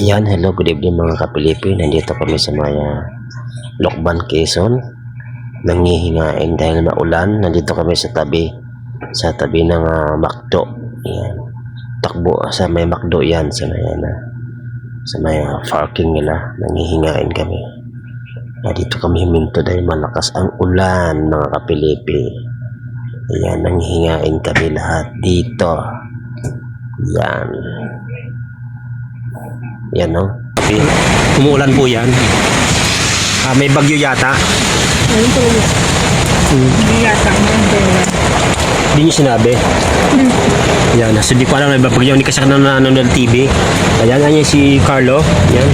Ayan, hello, good evening mga kapilipi. Nandito kami sa Maya Lokban, Quezon. Nangihingain dahil maulan. Nandito kami sa tabi, sa tabi ng ah, Macdo. Ayan. Takbo sa may Macdo yan, sa may, ano, sa may ah, parking nila. Nangihingain kami. Nandito kami huminto dahil malakas ang ulan mga kapilipi. Ayan, nanghihingain kami lahat dito. Yan. Yan no. Umuulan po yan. Ah, may bagyo yata. Ayun po yun. Hindi yata. Hindi niyo sinabi. Yan. So, di ko alam na may bagyo. Hindi kasi ako nanonood ng TV. Ayan, ayan si Carlo. Yan.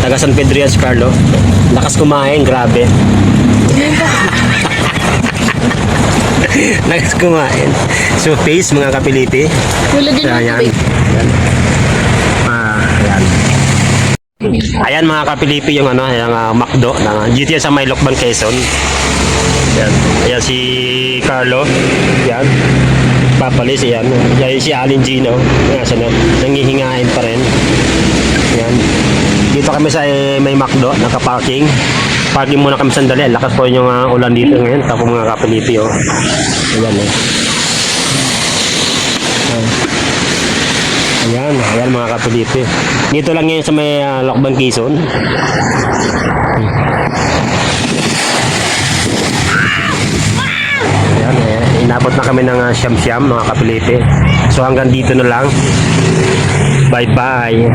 Taga San Pedro yan si Carlo. Lakas kumain. Grabe. Lakas kumain. So, face mga kapilipi. Nilagyan So, yung ayan. tubig. Ayan. Ah, ayan. Mga kapilipi yung ano, yung uh, McDo ng GTS sa Maylokban, Quezon. Ayan. Ayan si Carlo. Ayan. Papalis, ayan. Ayan si Alin Gino. Ayan, sana, nangihingain pa rin. Ayan. Dito kami sa eh, may McDo, nakaparking. Parking muna kami sandali. Lakas po yung uh, ulan dito ngayon. Tapos mga kapilipi, oh. Ayan, eh. Ayan, ayan mga kapilipi. Dito lang ngayon sa may uh, Lokban Quezon. Ayan, eh, inabot na kami ng uh, siyam-siyam mga kapilipi. So hanggang dito na lang. Bye-bye.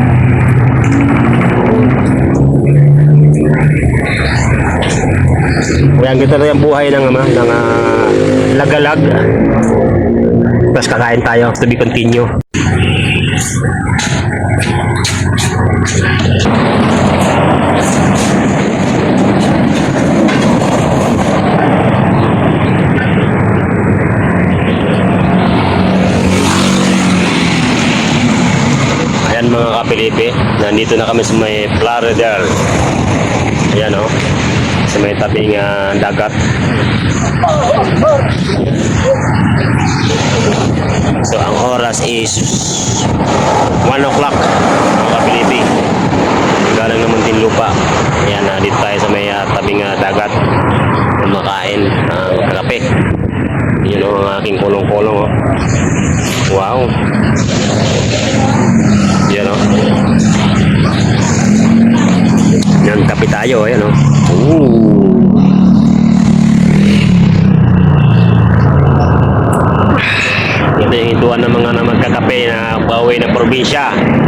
Ayan, gito na yung buhay ng, ano, ng ah, lagalag. Tapos kakain tayo. To be continue. Ayan mga kapilipi, nandito na kami sa may Plaridel. Ayan o, sa may tabing ah, dagat. So ang oras is 1 o'clock mga kapilipi. Galing naman din lupa. Ayan, na dito tayo sa may ah, tabing ah, dagat. Kumakain ng kape. Yun o, ang aking kulong-kulong. Oh. Wow. Yan o. Yan, kape tayo. Ayan o. Ooh. Ito yung ituan ng mga na pauwi ng probinsya.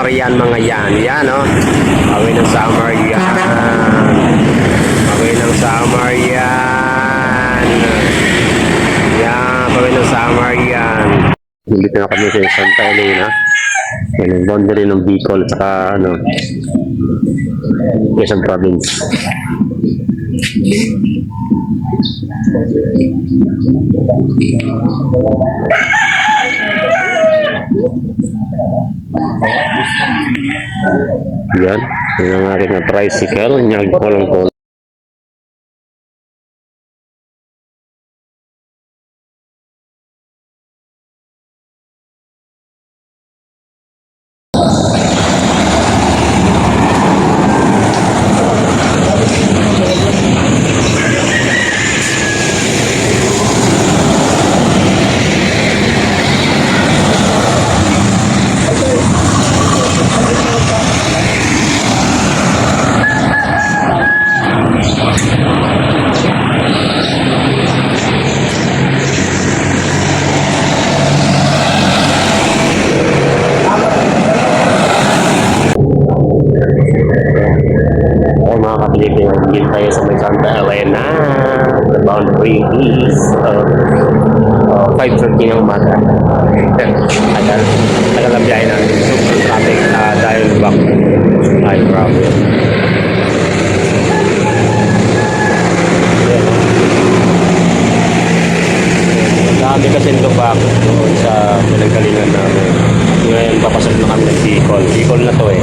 Summer yan mga yan. Yan oh. Pauwi ng summer yan. Pauwi ng summer yan. Yan, pauwi ng summer yan. Dito na kami sa Santa Elena. Yan ang boundary ng Bicol at saka ano, Quezon Province. Yan. Yan ang aking tricycle. Nyag ko lang po. Nandito tayo sa may Santa Elena. The boundary is uh, uh, 5.30 ng umaga. Tagal, tagal ang biyahe natin. Super traffic uh, dahil back. Ay, grabe. Ang dami kasi lubak doon sa pinanggalingan namin. Ngayon, papasok na kami ng Bicol. Bicol na to eh.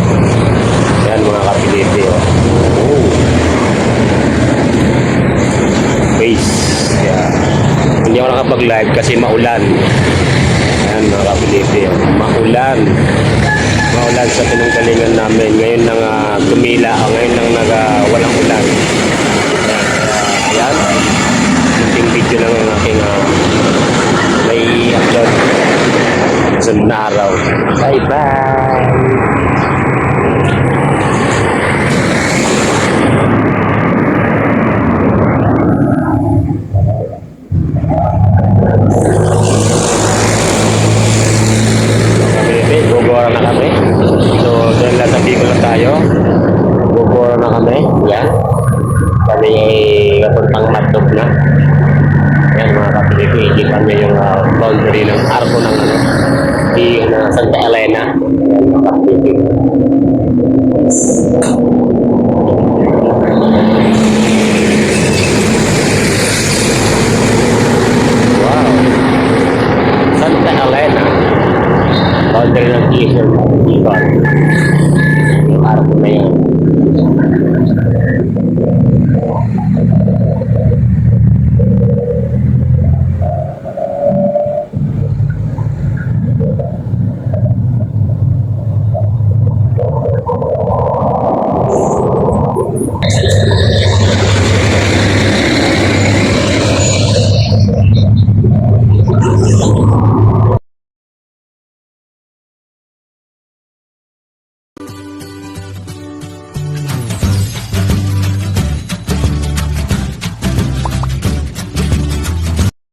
Yan mga kapilipi. Oh. Oh. Base. Yeah. Nakapag-live kasi maulan. Yan mga kapilipi. Oh. Maulan. Maulan sa pinanggalingan namin. Ngayon nang uh, tumila. Oh, ngayon nang naga, walang ulan. Yan. Uh, yan. Yung video lang ang aking uh, may upload sa araw. Bye-bye! na Santa Elena. Wow. Santa Elena. Boundary ng Eastern Quezon.